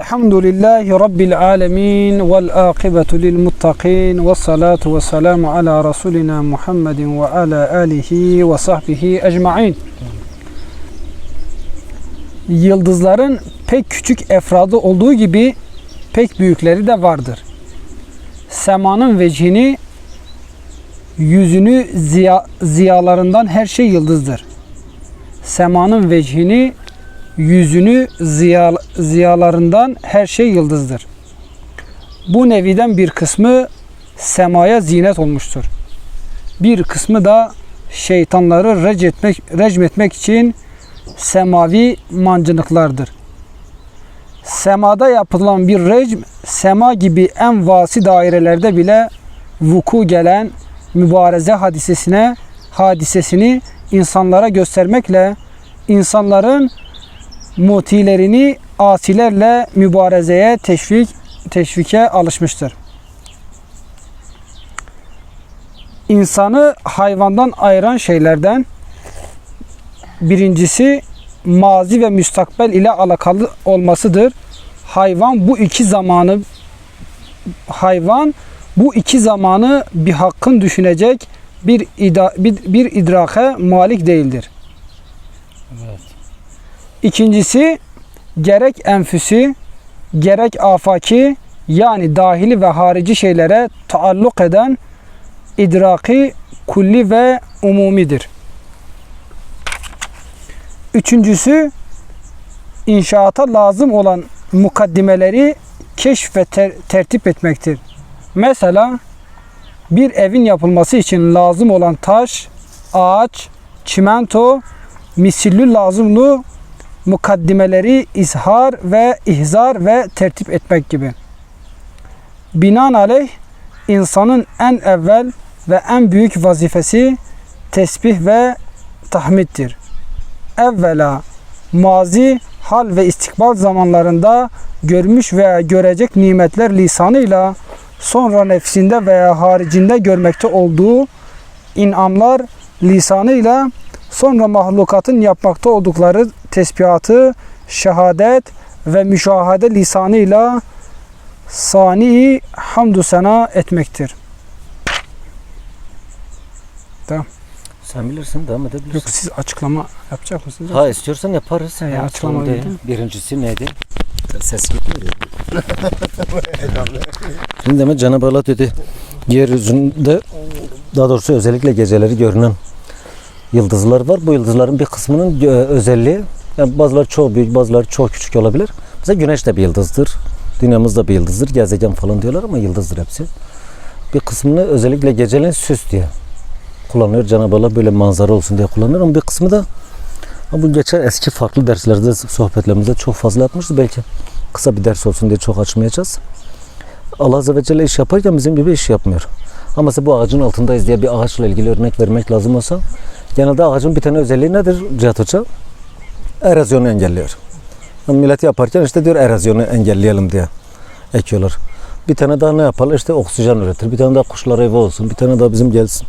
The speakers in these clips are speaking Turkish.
Elhamdülillahi Rabbil alemin vel akibetu lil muttakin ve salatu ve selamu ala Resulina Muhammedin ve ala alihi ve sahbihi ecmain. Yıldızların pek küçük efradı olduğu gibi pek büyükleri de vardır. Semanın vecini, yüzünü ziya, ziyalarından her şey yıldızdır. Semanın vecini, yüzünü ziya, ziyalarından her şey yıldızdır. Bu neviden bir kısmı semaya zinet olmuştur. Bir kısmı da şeytanları recmetmek, recmetmek için semavi mancınıklardır. Semada yapılan bir recm, sema gibi en vasi dairelerde bile vuku gelen mübareze hadisesine hadisesini insanlara göstermekle insanların mutilerini asilerle mübarezeye teşvik teşvike alışmıştır. İnsanı hayvandan ayıran şeylerden birincisi mazi ve müstakbel ile alakalı olmasıdır. Hayvan bu iki zamanı hayvan bu iki zamanı bir hakkın düşünecek bir, ida, bir, bir idrake malik değildir. Evet. İkincisi gerek enfüsi gerek afaki yani dahili ve harici şeylere taalluk eden idraki kulli ve umumidir. Üçüncüsü inşaata lazım olan mukaddimeleri keşf ve ter- tertip etmektir. Mesela bir evin yapılması için lazım olan taş, ağaç, çimento, misillü lazımlı mukaddimeleri izhar ve ihzar ve tertip etmek gibi. Binaenaleyh insanın en evvel ve en büyük vazifesi tesbih ve tahmiddir. Evvela mazi, hal ve istikbal zamanlarında görmüş veya görecek nimetler lisanıyla sonra nefsinde veya haricinde görmekte olduğu inamlar lisanıyla sonra mahlukatın yapmakta oldukları tesbihatı, şehadet ve müşahede lisanıyla sani hamdü sena etmektir. Sen bilirsin devam edebilirsin. Yok siz açıklama yapacak mısınız? Ha istiyorsan yaparız. He, Ha, açıklama değil. Birincisi neydi? Ses gitmiyor. Şimdi demek Cenab-ı Allah dedi yeryüzünde daha doğrusu özellikle geceleri görünen yıldızlar var. Bu yıldızların bir kısmının e, özelliği yani bazıları çok büyük bazıları çok küçük olabilir. Mesela güneş de bir yıldızdır. Dünyamız da bir yıldızdır. Gezegen falan diyorlar ama yıldızdır hepsi. Bir kısmını özellikle geceleyin süs diye kullanıyor. Cenab-ı Allah böyle manzara olsun diye kullanıyor ama bir kısmı da bu geçen eski farklı derslerde sohbetlerimizde çok fazla yapmışız. Belki kısa bir ders olsun diye çok açmayacağız. Allah Azze ve Celle iş yaparken bizim gibi iş yapmıyor. Ama mesela bu ağacın altındayız diye bir ağaçla ilgili örnek vermek lazım olsa genelde ağacın bir tane özelliği nedir Cihat Hoca? Erozyonu engelliyor. Yani millet yaparken işte diyor erozyonu engelleyelim diye ekiyorlar. Bir tane daha ne yapalım? İşte oksijen üretir. Bir tane daha kuşlara evi olsun. Bir tane daha bizim gelsin.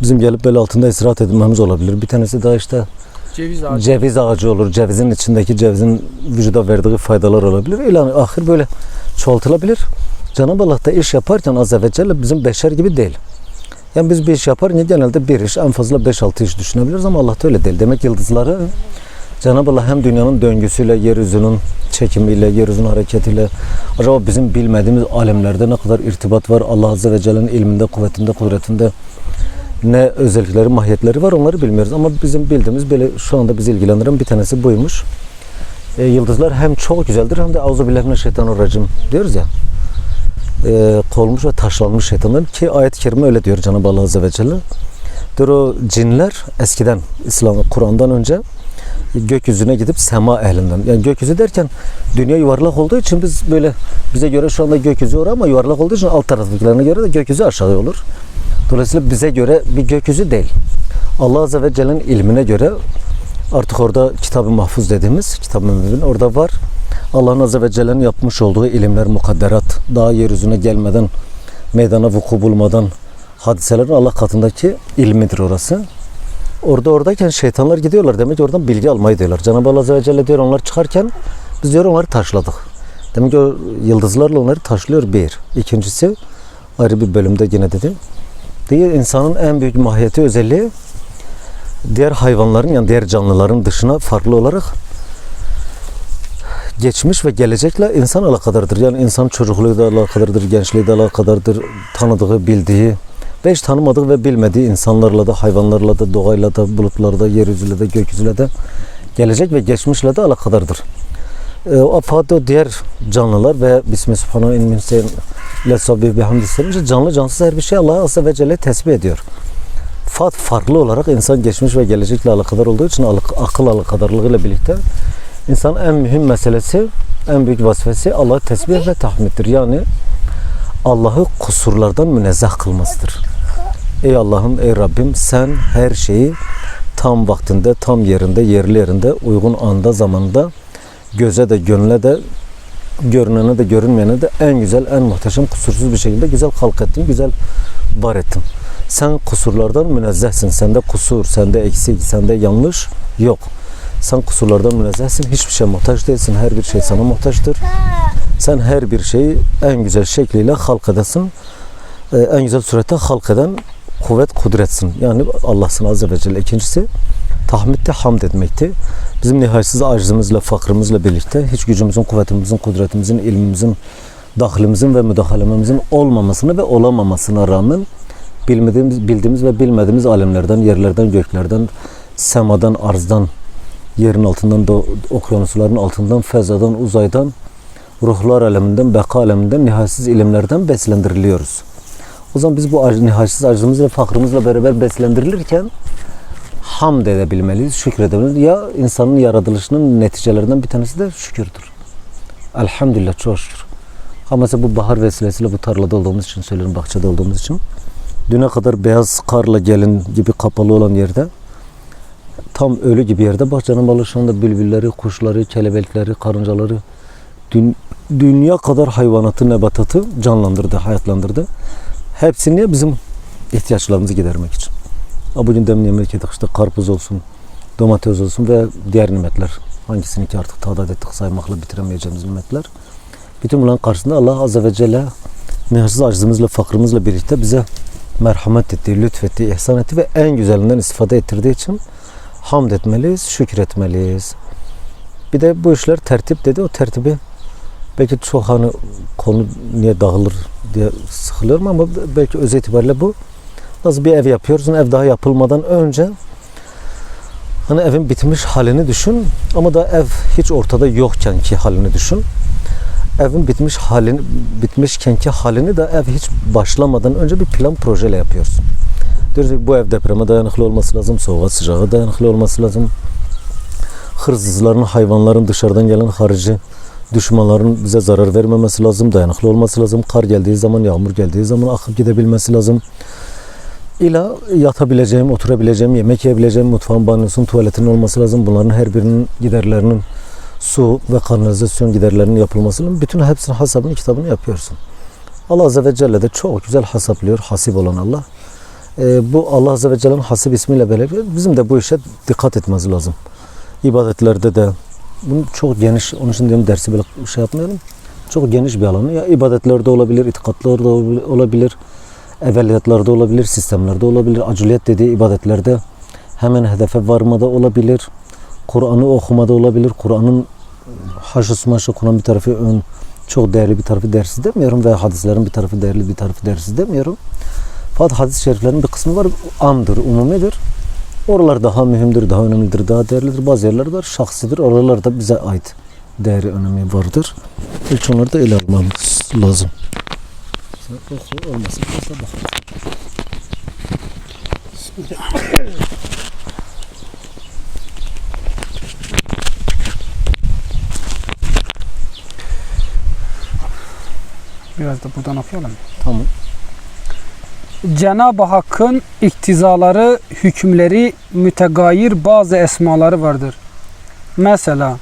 Bizim gelip böyle altında istirahat edilmemiz olabilir. Bir tanesi daha işte Ceviz ağacı. ceviz ağacı olur. Cevizin içindeki cevizin vücuda verdiği faydalar olabilir. İlan ahir böyle çoğaltılabilir. Cenab-ı Allah da iş yaparken Azze ve Celle bizim beşer gibi değil. Yani biz bir iş yaparken genelde bir iş, en fazla 5-6 iş düşünebiliriz ama Allah da öyle değil. Demek yıldızları Cenab-ı Allah hem dünyanın döngüsüyle, yeryüzünün çekimiyle, yeryüzünün hareketiyle acaba bizim bilmediğimiz alemlerde ne kadar irtibat var Allah Azze ve Celle'nin ilminde, kuvvetinde, kudretinde ne özellikleri, mahiyetleri var onları bilmiyoruz. Ama bizim bildiğimiz böyle şu anda bizi ilgilendiren bir tanesi buymuş. E, yıldızlar hem çok güzeldir hem de Euzubillahimineşşeytanirracim diyoruz ya. E, kolmuş ve taşlanmış şeytanlar ki ayet-i kerime öyle diyor Cenab-ı Allah Azze ve Celle. Diyor o cinler eskiden İslam Kur'an'dan önce gökyüzüne gidip sema ehlinden. Yani gökyüzü derken dünya yuvarlak olduğu için biz böyle bize göre şu anda gökyüzü var ama yuvarlak olduğu için alt taraftakilerine göre de gökyüzü aşağı olur. Dolayısıyla bize göre bir gökyüzü değil. Allah Azze ve Celle'nin ilmine göre artık orada kitab-ı mahfuz dediğimiz kitab-ı orada var. Allah'ın Azze ve Celle'nin yapmış olduğu ilimler, mukadderat, daha yeryüzüne gelmeden, meydana vuku bulmadan hadiselerin Allah katındaki ilmidir orası. Orada oradayken şeytanlar gidiyorlar. Demek ki oradan bilgi almayı diyorlar. Cenab-ı Allah Azze ve Celle diyor onlar çıkarken biz diyor onları taşladık. Demek ki o yıldızlarla onları taşlıyor bir. İkincisi ayrı bir bölümde yine dedim. Diye insanın en büyük mahiyeti özelliği diğer hayvanların yani diğer canlıların dışına farklı olarak geçmiş ve gelecekle insan alakadardır. Yani insan çocukluğu da alakadardır, gençliği de alakadardır, tanıdığı, bildiği ve hiç tanımadığı ve bilmediği insanlarla da, hayvanlarla da, doğayla da, bulutlarla, yeryüzüyle de, gökyüzüyle de gelecek ve geçmişle de alakadardır. E, o o diğer canlılar ve Bismillah Subhanahu in min şeyin la sabih bihamdi canlı cansız her bir şey Allah Azze ve Celle tesbih ediyor. Fakat farklı olarak insan geçmiş ve gelecekle alakadar olduğu için ak- akıl alakadarlığıyla birlikte İnsanın en mühim meselesi, en büyük vazifesi Allah'ı tesbih ve tahmiddir. Yani Allah'ı kusurlardan münezzeh kılmasıdır. Ey Allah'ım, ey Rabbim sen her şeyi tam vaktinde, tam yerinde, yerli yerinde, uygun anda, zamanda göze de, gönle de, görünene de, görünmeyene de en güzel, en muhteşem, kusursuz bir şekilde güzel halk ettin, güzel var ettin. Sen kusurlardan münezzehsin. Sende kusur, sende eksik, sende yanlış yok. Sen kusurlardan münezzehsin. Hiçbir şey muhtaç değilsin. Her bir şey sana muhtaçtır. Sen her bir şeyi en güzel şekliyle halk edesin. Ee, en güzel surette halk eden kuvvet, kudretsin. Yani Allah'sın Azze ve Celle. İkincisi tahmidde hamd etmekti. Bizim nihayetsiz acımızla, fakrımızla birlikte hiç gücümüzün, kuvvetimizin, kudretimizin, ilmimizin, dahlimizin ve müdahalememizin olmamasına ve olamamasına rağmen bilmediğimiz, bildiğimiz ve bilmediğimiz alemlerden, yerlerden, göklerden, semadan, arzdan, yerin altından da okyanusların altından, fezadan, uzaydan, ruhlar aleminden, beka aleminden, nihayetsiz ilimlerden beslendiriliyoruz. O zaman biz bu nihayetsiz acımız ve fakrımızla beraber beslendirilirken hamd edebilmeliyiz, şükredebilmeliyiz. Ya insanın yaratılışının neticelerinden bir tanesi de şükürdür. Elhamdülillah çok şükür. Ama mesela bu bahar vesilesiyle bu tarlada olduğumuz için söylüyorum, bahçede olduğumuz için. Düne kadar beyaz karla gelin gibi kapalı olan yerde tam ölü gibi yerde şu anda bülbülleri, kuşları, kelebekleri, karıncaları dün, dünya kadar hayvanatı, nebatatı canlandırdı, hayatlandırdı. Hepsini niye? bizim ihtiyaçlarımızı gidermek için. Ha, Bugün demin yemek yedik işte karpuz olsun, domates olsun ve diğer nimetler. Hangisini ki artık tadat ettik saymakla bitiremeyeceğimiz nimetler. Bütün bunların karşısında Allah Azze ve Celle nihayetsiz acımızla, fakrımızla birlikte bize merhamet etti, lütfetti, ihsan etti ve en güzelinden istifade ettirdiği için hamd etmeliyiz, şükretmeliyiz. Bir de bu işler tertip dedi. O tertibi belki çok hani konu niye dağılır diye sıkılıyorum ama belki öz itibariyle bu. Nasıl bir ev yapıyorsun, ev daha yapılmadan önce hani evin bitmiş halini düşün ama da ev hiç ortada yokken ki halini düşün. Evin bitmiş halini bitmişken ki halini de ev hiç başlamadan önce bir plan projeyle yapıyorsun. Diyoruz ki bu ev depreme dayanıklı olması lazım, soğuğa sıcağa dayanıklı olması lazım. Hırsızların, hayvanların dışarıdan gelen harici düşmanların bize zarar vermemesi lazım, dayanıklı olması lazım. Kar geldiği zaman, yağmur geldiği zaman akıp gidebilmesi lazım. İla yatabileceğim, oturabileceğim, yemek yiyebileceğim, mutfağın, banyosun, tuvaletin olması lazım. Bunların her birinin giderlerinin su ve kanalizasyon giderlerinin yapılması lazım. Bütün hepsinin hesabını, kitabını yapıyorsun. Allah Azze ve Celle de çok güzel hesaplıyor, hasip olan Allah. Ee, bu Allah Azze ve Celle'nin hasip ismiyle beraber bizim de bu işe dikkat etmemiz lazım. İbadetlerde de bunu çok geniş, onun için diyorum dersi böyle şey yapmayalım. Çok geniş bir alanı. Ya ibadetlerde olabilir, itikatlarda olabilir, evveliyatlarda olabilir, sistemlerde olabilir. Aciliyet dediği ibadetlerde hemen hedefe varmada olabilir. Kur'an'ı okumada olabilir. Kur'an'ın haşısı maşı Kur'an bir tarafı ön, çok değerli bir tarafı dersiz demiyorum ve hadislerin bir tarafı değerli bir tarafı dersiz demiyorum. Fakat hadis-i şeriflerin bir kısmı var amdır, umumidir. Oralar daha mühimdir, daha önemlidir, daha değerlidir. Bazı yerler var şahsidir. Oralar da bize ait değeri, önemi vardır. İlk onları da ele almamız lazım. Olmasın. Mesela bakalım. Biraz da buradan okuyalım. Tamam. Cenab-ı Hakk'ın iktizaları, hükümleri, mütegayir bazı esmaları vardır. Mesela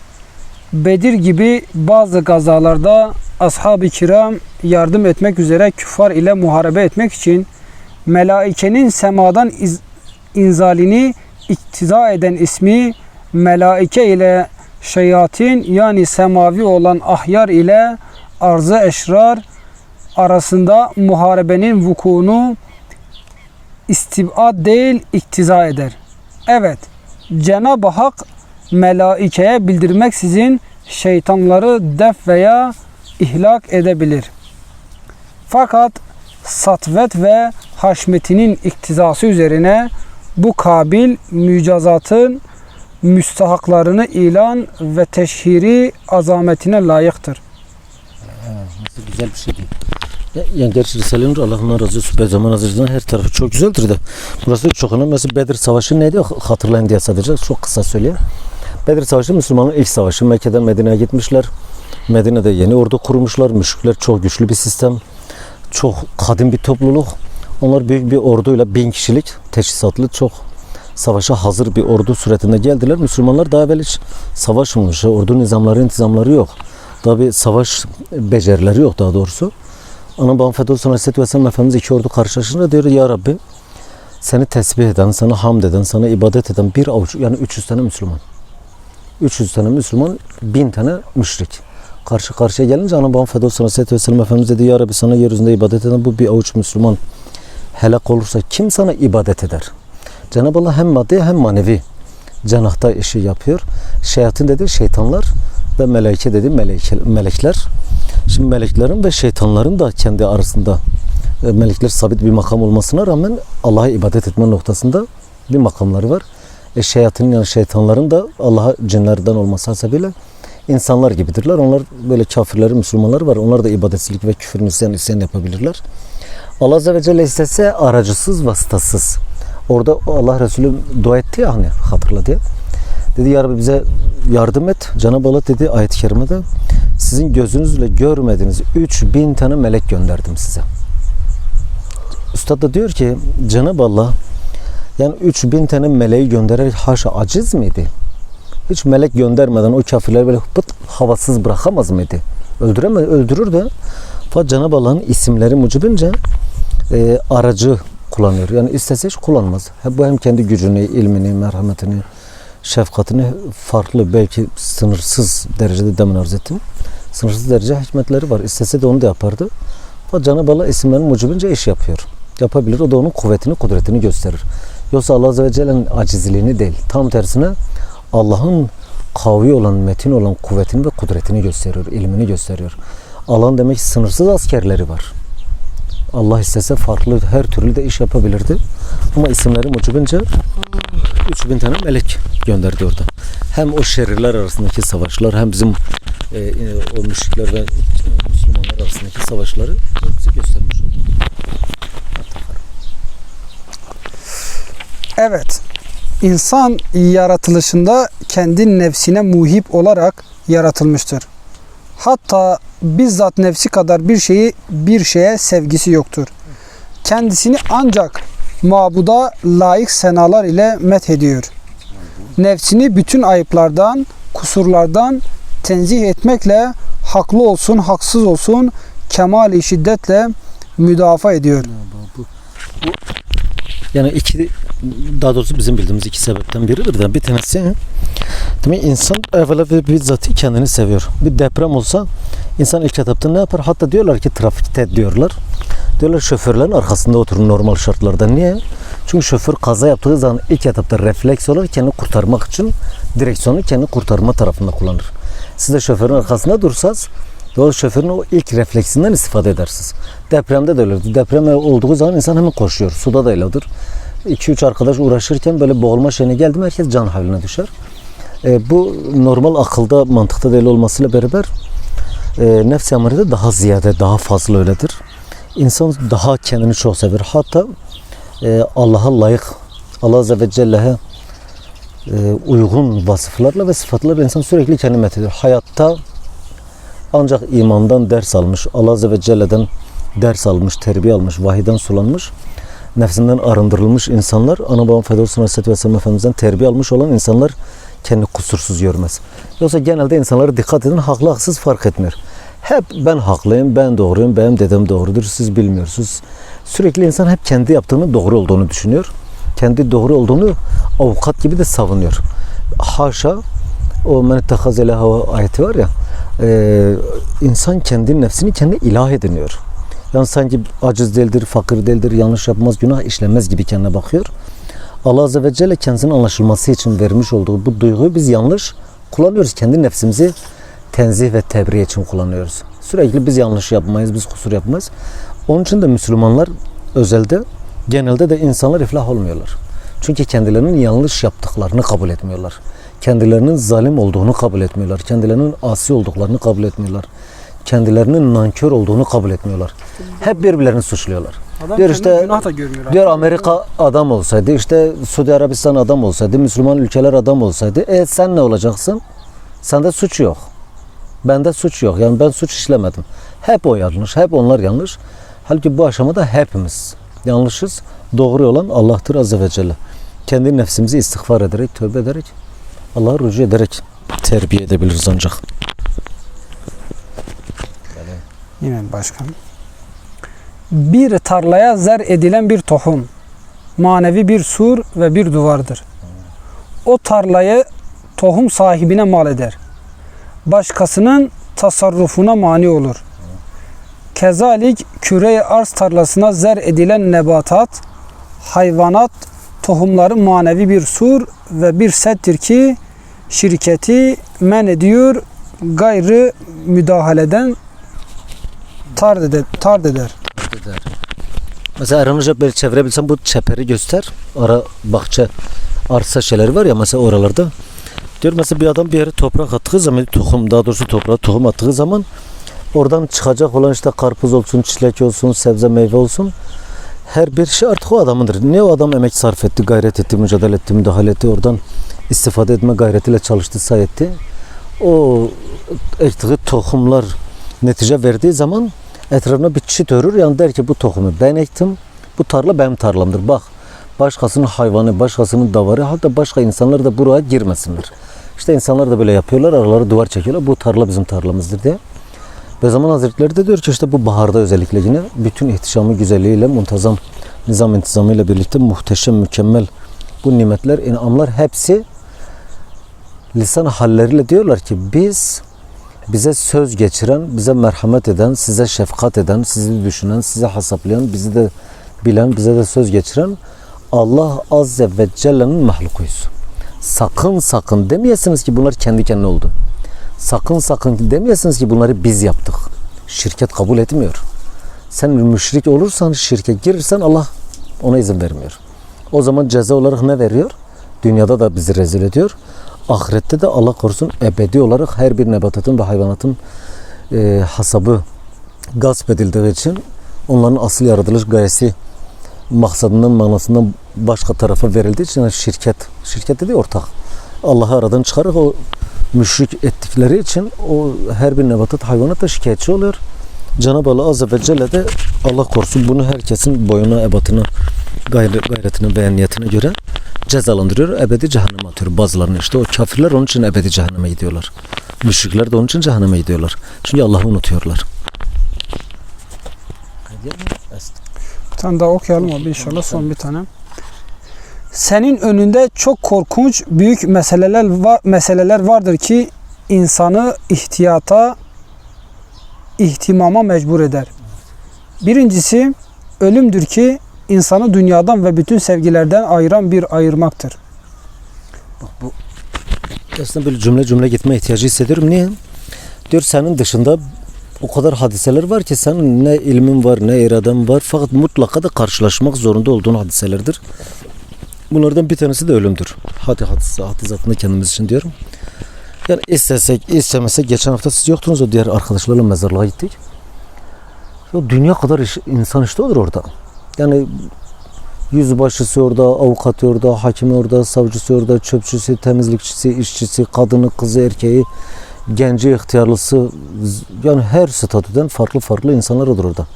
Bedir gibi bazı gazalarda ashab-ı kiram yardım etmek üzere küfar ile muharebe etmek için melaikenin semadan iz- inzalini iktiza eden ismi melaike ile şeyatin yani semavi olan ahyar ile arzı eşrar arasında muharebenin vukuunu istibad değil iktiza eder. Evet, Cenab-ı Hak melaikeye bildirmeksizin şeytanları def veya ihlak edebilir. Fakat satvet ve haşmetinin iktizası üzerine bu kabil mücazatın müstahaklarını ilan ve teşhiri azametine layıktır. Nasıl güzel bir şey değil. Ya, yani gerçi Risale-i razı olsun. Beyzaman Hazretleri'nin her tarafı çok güzeldir de. Burası çok önemli. Mesela Bedir Savaşı neydi? Hatırlayın diye sadece çok kısa söyleyeyim. Bedir Savaşı Müslümanların ilk savaşı. Mekke'den Medine'ye gitmişler. Medine'de yeni ordu kurmuşlar. Müşrikler çok güçlü bir sistem. Çok kadim bir topluluk. Onlar büyük bir orduyla bin kişilik teçhizatlı çok savaşa hazır bir ordu suretinde geldiler. Müslümanlar daha evvel hiç savaşmamış. Ordu nizamları, intizamları yok. Daha bir savaş becerileri yok daha doğrusu. Ana babam Fethullah Aleyhisselatü Vesselam Efendimiz iki ordu karşılaşınca diyor Ya Rabbi seni tesbih eden, sana hamd eden, sana ibadet eden bir avuç yani 300 tane Müslüman. 300 tane Müslüman, 1000 tane müşrik. Karşı karşıya gelince ana babam Fethullah Aleyhisselatü Vesselam Efendimiz dedi Ya Rabbi sana yeryüzünde ibadet eden bu bir avuç Müslüman helak olursa kim sana ibadet eder? Cenab-ı Allah hem maddi hem manevi cenahta işi yapıyor. Şeyatin dedi şeytanlar ve melaike dedi meleke, melekler. Şimdi meleklerin ve şeytanların da kendi arasında e, melekler sabit bir makam olmasına rağmen Allah'a ibadet etme noktasında bir makamları var. E, şeyatinin yani şeytanların da Allah'a cinlerden olması hasebiyle insanlar gibidirler. Onlar böyle kafirleri, Müslümanlar var. Onlar da ibadetsizlik ve küfür, isyan, isyan yapabilirler. Allah Azze ve Celle istese aracısız, vasıtasız. Orada Allah Resulü dua etti ya hani hatırla diye. Dedi ya Rabbi bize yardım et. Cenab-ı Allah dedi ayet-i kerimede sizin gözünüzle görmediğiniz 3000 tane melek gönderdim size. Üstad da diyor ki Cenab-ı Allah yani 3000 tane meleği göndererek haşa aciz miydi? Hiç melek göndermeden o kafirleri böyle pıt havasız bırakamaz mıydı? Öldüremez, öldürür de. Fakat Cenab-ı Allah'ın isimleri mucibince e, aracı kullanıyor. Yani istese hiç kullanmaz. Bu hem kendi gücünü, ilmini, merhametini, şefkatini farklı belki sınırsız derecede demin arz ettim. Sınırsız derece hikmetleri var. İstese de onu da yapardı. Fakat Cenab-ı Allah isimlerin mucibince iş yapıyor. Yapabilir. O da onun kuvvetini, kudretini gösterir. Yoksa Allah Azze ve Celle'nin acizliğini değil. Tam tersine Allah'ın kavi olan, metin olan kuvvetini ve kudretini gösteriyor. ilmini gösteriyor. Allah'ın demek ki sınırsız askerleri var. Allah istese farklı her türlü de iş yapabilirdi. Ama isimleri mucibince 3000 tane melek gönderdi orada. Hem o şerirler arasındaki savaşlar hem bizim e, e, o müşrikler ve Müslümanlar arasındaki savaşları bize göstermiş oldu. Evet, insan yaratılışında kendi nefsine muhip olarak yaratılmıştır. Hatta bizzat nefsi kadar bir şeyi bir şeye sevgisi yoktur. Kendisini ancak mabuda layık senalar ile methediyor. Nefsini bütün ayıplardan, kusurlardan tenzih etmekle haklı olsun, haksız olsun kemal-i şiddetle müdafaa ediyor. Yani iki daha doğrusu bizim bildiğimiz iki sebepten biridir de bir tanesi demek insan evvela ve bizzat kendini seviyor. Bir deprem olsa insan ilk etapta ne yapar? Hatta diyorlar ki trafikte diyorlar. Diyorlar şoförlerin arkasında oturun normal şartlarda. Niye? Çünkü şoför kaza yaptığı zaman ilk etapta refleks olarak kendini kurtarmak için direksiyonu kendi kurtarma tarafında kullanır. Siz de şoförün arkasında dursanız Doğru şoförün o ilk refleksinden istifade edersiniz. Depremde de öyledir. Deprem olduğu zaman insan hemen koşuyor. Suda da öyledir. 2-3 arkadaş uğraşırken böyle boğulma şeyine geldi mi herkes can havline düşer. E, bu normal akılda, mantıkta değil olmasıyla beraber e, nefs amarede daha ziyade, daha fazla öyledir. İnsan daha kendini çok sever. Hatta e, Allah'a layık, Allah Azze ve Celle'ye e, uygun vasıflarla ve sıfatlarla insan sürekli kendini methediyor. Hayatta ancak imandan ders almış, Allah Azze ve Celle'den ders almış, terbiye almış, vahiden sulanmış, nefsinden arındırılmış insanlar, ana babam Fedorus Aleyhisselatü Vesselam Efendimiz'den terbiye almış olan insanlar kendi kusursuz görmez. Yoksa genelde insanlara dikkat edin, haklı haksız fark etmiyor. Hep ben haklıyım, ben doğruyum, benim dedem doğrudur, siz bilmiyorsunuz. Sürekli insan hep kendi yaptığını doğru olduğunu düşünüyor. Kendi doğru olduğunu avukat gibi de savunuyor. Haşa o men ittehazele hava ayeti var ya e, insan kendi nefsini kendi ilah ediniyor. Yani sanki aciz değildir, fakir değildir, yanlış yapmaz, günah işlemez gibi kendine bakıyor. Allah Azze ve Celle kendisinin anlaşılması için vermiş olduğu bu duyguyu biz yanlış kullanıyoruz. Kendi nefsimizi tenzih ve tebriye için kullanıyoruz. Sürekli biz yanlış yapmayız, biz kusur yapmayız. Onun için de Müslümanlar özelde genelde de insanlar iflah olmuyorlar. Çünkü kendilerinin yanlış yaptıklarını kabul etmiyorlar. Kendilerinin zalim olduğunu kabul etmiyorlar. Kendilerinin asi olduklarını kabul etmiyorlar. Kendilerinin nankör olduğunu kabul etmiyorlar. Hep birbirlerini suçluyorlar. Adam Diyor işte günah da görmüyor. Diyor Amerika adam olsaydı, işte Suudi Arabistan adam olsaydı, Müslüman ülkeler adam olsaydı, e sen ne olacaksın? Sende suç yok. Bende suç yok. Yani ben suç işlemedim. Hep o yanlış, hep onlar yanlış. Halbuki bu aşamada hepimiz yanlışız. Doğru olan Allah'tır Azze ve Celle. Kendi nefsimizi istiğfar ederek, tövbe ederek, Allah'a rücu ederek terbiye edebiliriz ancak. Yine başkan. Bir tarlaya zer edilen bir tohum, manevi bir sur ve bir duvardır. O tarlayı tohum sahibine mal eder. Başkasının tasarrufuna mani olur. Kezalik küre arz tarlasına zer edilen nebatat, hayvanat, tohumları manevi bir sur ve bir settir ki şirketi men ediyor gayrı müdahaleden tard eder. Tard eder. Mesela aranınca böyle çevirebilsem bu çeperi göster. Ara bahçe arsa şeyleri var ya mesela oralarda. Diyor mesela bir adam bir yere toprak attığı zaman tohum daha doğrusu toprağa tohum attığı zaman oradan çıkacak olan işte karpuz olsun, çilek olsun, sebze meyve olsun her bir şey artık o adamındır. Ne o adam emek sarf etti, gayret etti, mücadele etti, müdahale etti. Oradan istifade etme gayretiyle çalıştı, say etti. O ektiği tohumlar netice verdiği zaman etrafına bir çit örür. Yani der ki bu tohumu ben ektim. Bu tarla benim tarlamdır. Bak başkasının hayvanı, başkasının davarı hatta başka insanlar da buraya girmesinler. İşte insanlar da böyle yapıyorlar. Araları duvar çekiyorlar. Bu tarla bizim tarlamızdır diye. Ve zaman Hazretleri de diyor ki işte bu baharda özellikle yine bütün ihtişamı güzelliğiyle muntazam nizam intizamıyla birlikte muhteşem mükemmel bu nimetler inamlar hepsi lisan halleriyle diyorlar ki biz bize söz geçiren, bize merhamet eden, size şefkat eden, sizi düşünen, size hesaplayan, bizi de bilen, bize de söz geçiren Allah Azze ve Celle'nin mahlukuyuz. Sakın sakın demeyesiniz ki bunlar kendi kendine oldu. Sakın sakın demeyesiniz ki bunları biz yaptık. Şirket kabul etmiyor. Sen müşrik olursan, şirke girirsen Allah ona izin vermiyor. O zaman ceza olarak ne veriyor? Dünyada da bizi rezil ediyor. Ahirette de Allah korusun ebedi olarak her bir nebatatın ve hayvanatın e, hasabı gasp edildiği için onların asıl yaratılış gayesi maksadından manasından başka tarafa verildiği için yani şirket, şirket dedi ortak. Allah'ı aradan çıkarıp o müşrik ettikleri için o her bir nebatat hayvanat da şikayetçi oluyor. Cenab-ı Allah Azze ve Celle de Allah korusun bunu herkesin boyuna, ebatına, gayret, gayretine, beyaniyetine göre cezalandırıyor. Ebedi cehenneme atıyor bazılarını işte. O kafirler onun için ebedi cehenneme gidiyorlar. Müşrikler de onun için cehenneme gidiyorlar. Çünkü Allah'ı unutuyorlar. Bir tane daha okuyalım abi inşallah son bir tane. Senin önünde çok korkunç büyük meseleler var, meseleler vardır ki insanı ihtiyata, ihtimama mecbur eder. Birincisi ölümdür ki insanı dünyadan ve bütün sevgilerden ayıran bir ayırmaktır. Bak bu aslında böyle cümle cümle gitme ihtiyacı hissediyorum. Niye? Diyor senin dışında o kadar hadiseler var ki senin ne ilmin var ne iraden var fakat mutlaka da karşılaşmak zorunda olduğun hadiselerdir. Bunlardan bir tanesi de ölümdür. Hadi hadise, hadi zatında kendimiz için diyorum. Yani istesek, istemesek geçen hafta siz yoktunuz o diğer arkadaşlarla mezarlığa gittik. Ya dünya kadar iş- insan işte olur orada. Yani yüzbaşısı orada, avukatı orada, hakimi orada, savcısı orada, çöpçüsü, temizlikçisi, işçisi, kadını, kızı, erkeği, genci, ihtiyarlısı yani her statüden farklı farklı insanlar olur orada.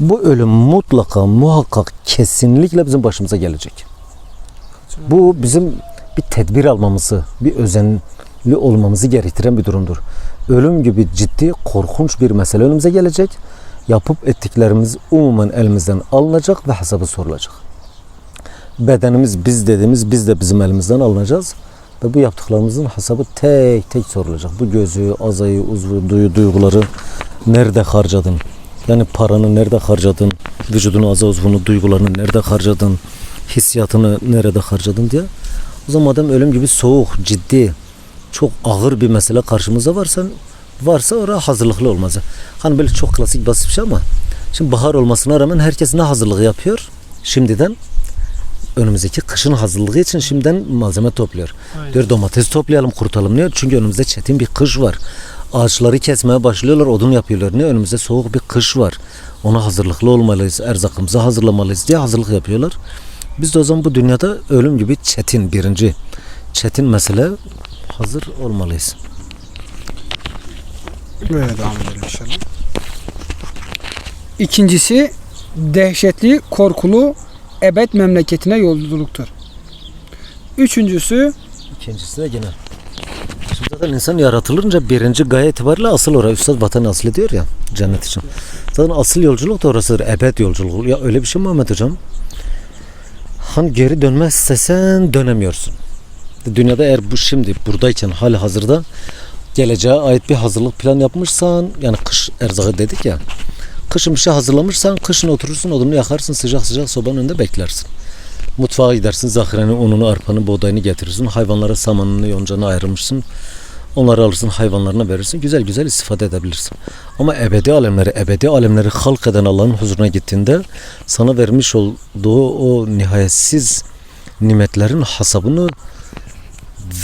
Bu ölüm mutlaka, muhakkak, kesinlikle bizim başımıza gelecek. Bu bizim bir tedbir almamızı, bir özenli olmamızı gerektiren bir durumdur. Ölüm gibi ciddi, korkunç bir mesele önümüze gelecek. Yapıp ettiklerimiz umumen elimizden alınacak ve hesabı sorulacak. Bedenimiz biz dediğimiz biz de bizim elimizden alınacağız Ve bu yaptıklarımızın hesabı tek tek sorulacak. Bu gözü, azayı, uzvu, duyu, duyguları nerede harcadın? Yani paranı nerede harcadın? Vücudunu, azı, uzvunu, duygularını nerede harcadın? Hissiyatını nerede harcadın diye. O zaman madem ölüm gibi soğuk, ciddi, çok ağır bir mesele karşımızda varsa varsa oraya hazırlıklı olmaz. Hani böyle çok klasik basit bir şey ama şimdi bahar olmasına rağmen herkes ne hazırlığı yapıyor? Şimdiden önümüzdeki kışın hazırlığı için şimdiden malzeme topluyor. Diyor domates toplayalım kurutalım. Niye? Çünkü önümüzde çetin bir kış var. Ağaçları kesmeye başlıyorlar, odun yapıyorlar. Niye? Önümüzde soğuk bir kış var. Ona hazırlıklı olmalıyız, erzakımızı hazırlamalıyız diye hazırlık yapıyorlar. Biz de o zaman bu dünyada ölüm gibi çetin birinci çetin mesele hazır olmalıyız. Böyle devam edelim inşallah. İkincisi dehşetli, korkulu ebed memleketine yolculuktur. Üçüncüsü İkincisi de yine. Şimdi zaten insan yaratılınca birinci gaye itibariyle asıl oraya Üstad vatan aslı diyor ya cennet için. Zaten asıl yolculuk da orasıdır. Ebed yolculuğu. Ya öyle bir şey mi Muhammed Hocam? Hani geri dönmek istesen dönemiyorsun. Dünyada eğer bu şimdi buradayken hali hazırda geleceğe ait bir hazırlık plan yapmışsan yani kış erzakı dedik ya kışın bir şey hazırlamışsan kışın oturursun odunu yakarsın sıcak sıcak sobanın önünde beklersin. Mutfağa gidersin zahireni, ununu, arpanı, buğdayını getirirsin. Hayvanlara samanını, yoncanı ayırmışsın. Onları alırsın hayvanlarına verirsin. Güzel güzel istifade edebilirsin. Ama ebedi alemleri, ebedi alemleri halk eden Allah'ın huzuruna gittiğinde sana vermiş olduğu o nihayetsiz nimetlerin hasabını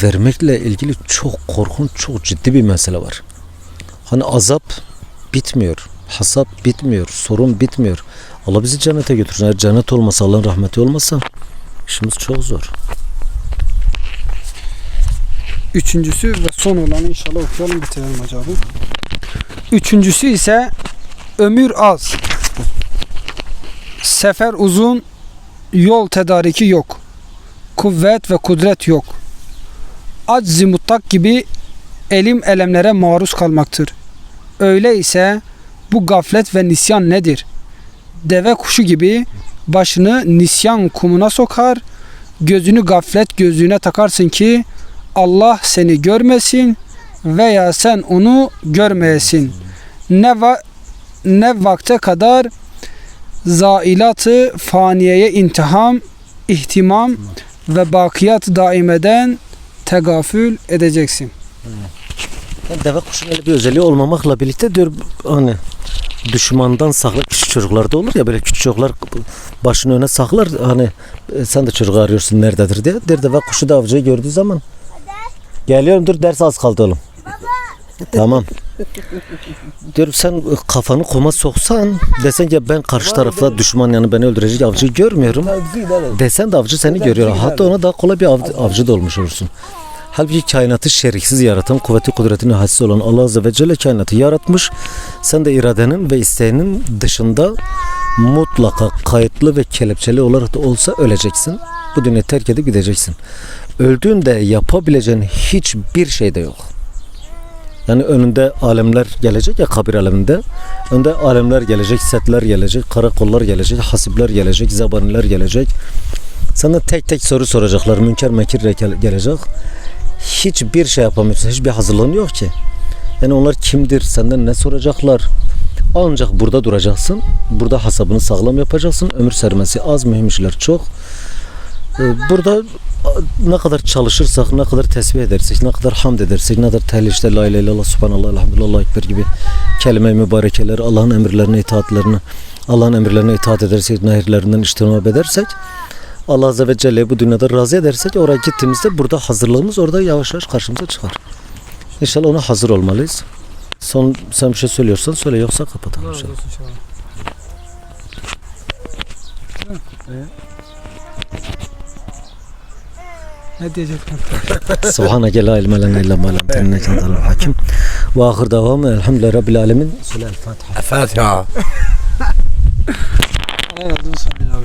vermekle ilgili çok korkunç, çok ciddi bir mesele var. Hani azap bitmiyor. Hasap bitmiyor. Sorun bitmiyor. Allah bizi cennete götürsün. Eğer cennet olmasa, Allah'ın rahmeti olmasa işimiz çok zor. Üçüncüsü ve son olanı inşallah okuyalım bitirelim acaba. Üçüncüsü ise ömür az. Sefer uzun, yol tedariki yok. Kuvvet ve kudret yok. Aczi mutlak gibi elim elemlere maruz kalmaktır. Öyleyse bu gaflet ve nisyan nedir? Deve kuşu gibi başını nisyan kumuna sokar, gözünü gaflet gözlüğüne takarsın ki Allah seni görmesin veya sen onu görmeyesin. Ne va- ne vakte kadar zailatı faniyeye intiham, ihtimam ve bakiyat daimeden tegafül edeceksin. Yani deve kuşun öyle bir özelliği olmamakla birlikte diyor hani düşmandan sakla küçük çocuklarda olur ya böyle küçük çocuklar başını öne saklar hani e, sen de çocuğu arıyorsun nerededir diye. Der deve kuşu da avcıyı gördüğü zaman geliyorum dur ders az kaldı oğlum. tamam. Diyorum sen kafanı koma soksan desen ki ben karşı tarafta düşman yani beni öldürecek avcıyı görmüyorum. Desen de avcı seni görüyor. Hatta ona daha kolay bir avcı, avcı da olmuş olursun. Halbuki kainatı şeriksiz yaratan, kuvveti kudretine hassiz olan Allah Azze ve Celle kainatı yaratmış. Sen de iradenin ve isteğinin dışında mutlaka kayıtlı ve kelepçeli olarak da olsa öleceksin. Bu dünyayı terk edip gideceksin. Öldüğünde yapabileceğin hiçbir şey de yok. Yani önünde alemler gelecek ya kabir aleminde. Önde alemler gelecek, setler gelecek, karakollar gelecek, hasipler gelecek, zabaniler gelecek. Sana tek tek soru soracaklar. Münker mekir gele- gelecek. Hiçbir şey yapamıyorsun. Hiçbir hazırlığın yok ki. Yani onlar kimdir? Senden ne soracaklar? Ancak burada duracaksın. Burada hasabını sağlam yapacaksın. Ömür sermesi az, mühim işler çok. Ee, Burada ne kadar çalışırsak, ne kadar tesbih edersek, ne kadar hamd edersek, ne kadar tehlil işte la ilahe illallah, subhanallah, elhamdülillah, Allahu ekber gibi kelime-i mübarekeler, Allah'ın emirlerine itaatlerini, Allah'ın emirlerine itaat edersek, nehirlerinden iştinab edersek, Allah Azze ve Celle'yi bu dünyada razı edersek oraya gittiğimizde burada hazırlığımız orada yavaş yavaş karşımıza çıkar. İnşallah ona hazır olmalıyız. Son sen bir şey söylüyorsan söyle yoksa kapatalım inşallah. Ne diyecektim? Subhaneke la ilme lena illa ma allamtena inneke entel hakim. Ve ahir davam elhamdülillahi rabbil alamin. Söyle el Fatiha. الفاتحة Allah razı olsun.